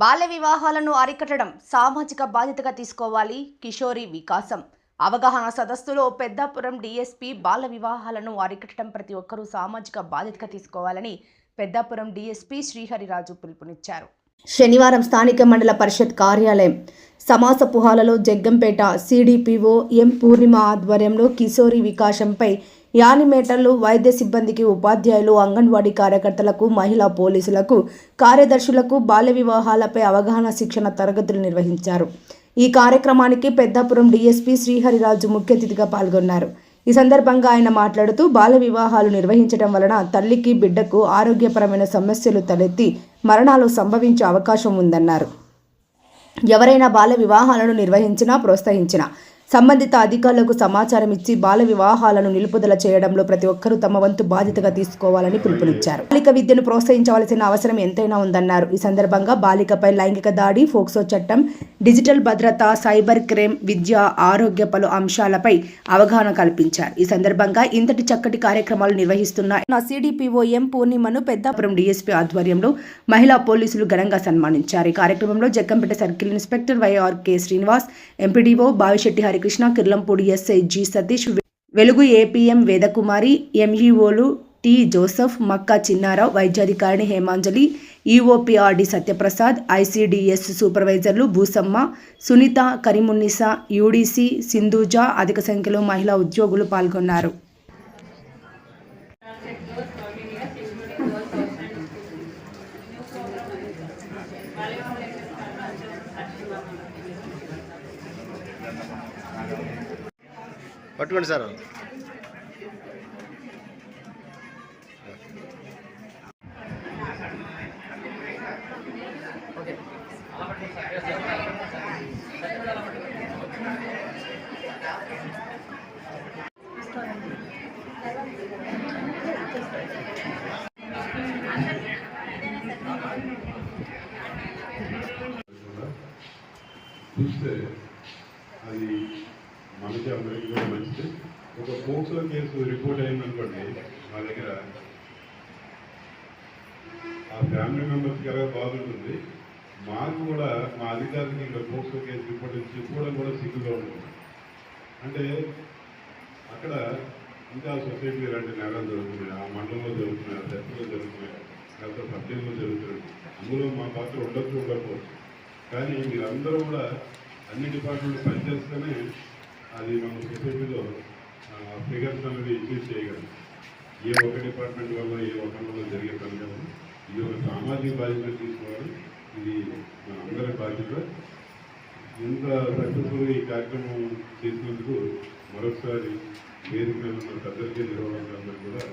బాల్య వివాహాలను అరికట్టడం సామాజిక బాధ్యతగా తీసుకోవాలి. కిషోరి వికాసం. అవగాహన సదస్సులో పెద్దాపురం డీఎస్పీ బాల వివాహాలను అరికట్టడం ప్రతి ఒక్కరూ సామాజిక బాధ్యతగా తీసుకోవాలని పెద్దాపురం డీఎస్పీ శ్రీహరిరాజు పిలుపునిచ్చారు. శనివారం స్థానిక మండల పరిషత్ కార్యాలయం సమాసపుహాలలో జగ్గంపేట సిడిపిఓ ఎం పూర్ణిమ ఆధ్వర్యంలో కిశోరి వికాసంపై యానిమేటర్లు వైద్య సిబ్బందికి ఉపాధ్యాయులు అంగన్వాడీ కార్యకర్తలకు మహిళా పోలీసులకు కార్యదర్శులకు బాల్య వివాహాలపై అవగాహన శిక్షణ తరగతులు నిర్వహించారు. ఈ కార్యక్రమానికి పెద్దాపురం డీఎస్పీ శ్రీహరిరాజు ముఖ్య అతిథిగా పాల్గొన్నారు. ఈ సందర్భంగా ఆయన మాట్లాడుతూ బాల వివాహాలు నిర్వహించడం వలన తల్లికి బిడ్డకు ఆరోగ్యపరమైన సమస్యలు తలెత్తి మరణాలు సంభవించే అవకాశం ఉందన్నారు. ఎవరైనా బాల వివాహాలను నిర్వహించినా ప్రోత్సహించినా సంబంధిత అధికారులకు సమాచారం ఇచ్చి బాల వివాహాలను నిలుపుదల చేయడంలో ప్రతి ఒక్కరూ తమ వంతు బాధ్యతగా తీసుకోవాలని పిలుపునిచ్చారు. బాలిక విద్యను ప్రోత్సహించవలసిన అవసరం ఎంతైనా ఉందన్నారు. ఈ సందర్భంగా బాలికపై లైంగిక దాడి ఫోక్సో చట్టం డిజిటల్ భద్రత సైబర్ క్రైమ్ విద్య ఆరోగ్య పలు అంశాలపై అవగాహన కల్పించారు. ఈ సందర్భంగా ఇంతటి చక్కటి కార్యక్రమాలు నిర్వహిస్తున్న నా సిడిపిఓ ఎం పూర్ణిమను పెద్దాపురం డీఎస్పీ ఆధ్వర్యంలో మహిళా పోలీసులు ఘనంగా సన్మానించారు. ఈ కార్యక్రమంలో Jaggampeta circle inspector YR K Srinivas MPDO Bavisetti Harikrishna Kirlampudi SI G Satish Velugu APM Vedakumari ఎంఈఓలు T. Joseph Makka Chinnarao వైద్యాధికారిణి హేమాంజలి ఈఓపిఆర్డి సత్యప్రసాద్ ఐసీడీఎస్ సూపర్వైజర్లు భూసమ్మ సునీత కరీమున్నిసా యూడీసీ సింధూజ అధిక సంఖ్యలో మహిళా ఉద్యోగులు పాల్గొన్నారు. పట్టుకోండి సార్. చూస్తే అది మనకి అందరికీ కూడా మంచిది. ఒక పోక్సో కేసు రిపోర్ట్ అయిందనుకోండి మా దగ్గర ఆ ఫ్యామిలీ మెంబర్స్ కదా బాగుంటుంది. మాకు కూడా మా అధికారికి ఇంకా పోక్సో కేసు రిపోర్ట్ ఇచ్చి చెప్పుకోవడం కూడా సిగ్గుగా ఉంటుంది అంటే అక్కడ ఇంకా సొసైటీ ఇలాంటి నేరాలు జరుగుతున్నాయి. ఆ మండలంలో జరుగుతున్నాయి ఆ దశలో జరుగుతున్నాయి లేకపోతే సబ్జెక్టులో జరుగుతున్నాయి. అందులో మా పాత్ర ఉండొచ్చు ఉండకపోవచ్చు. కానీ మీరందరూ కూడా అన్ని డిపార్ట్మెంట్లు పనిచేస్తేనే అది మన సొసైటీలో ఫిగర్స్ అనేది ఇంక్రీజ్ చేయగలం. ఏ ఒక్క డిపార్ట్మెంట్ వల్ల ఏ ఒక్క వల్ల జరిగే పని కాదు. ఇది ఒక సామాజిక బాధ్యత తీసుకోవాలి. ఇది మన అందరి బాధ్యత. ఇంత సక్సెస్ఫుల్ ఈ కార్యక్రమం చేసినందుకు మరొకసారి వేదిక మీద ఉన్న పెద్దలకే నిర్వాహకులందరూ కూడా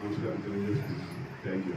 నమస్కారం తెలియజేస్తున్నాను. Thank you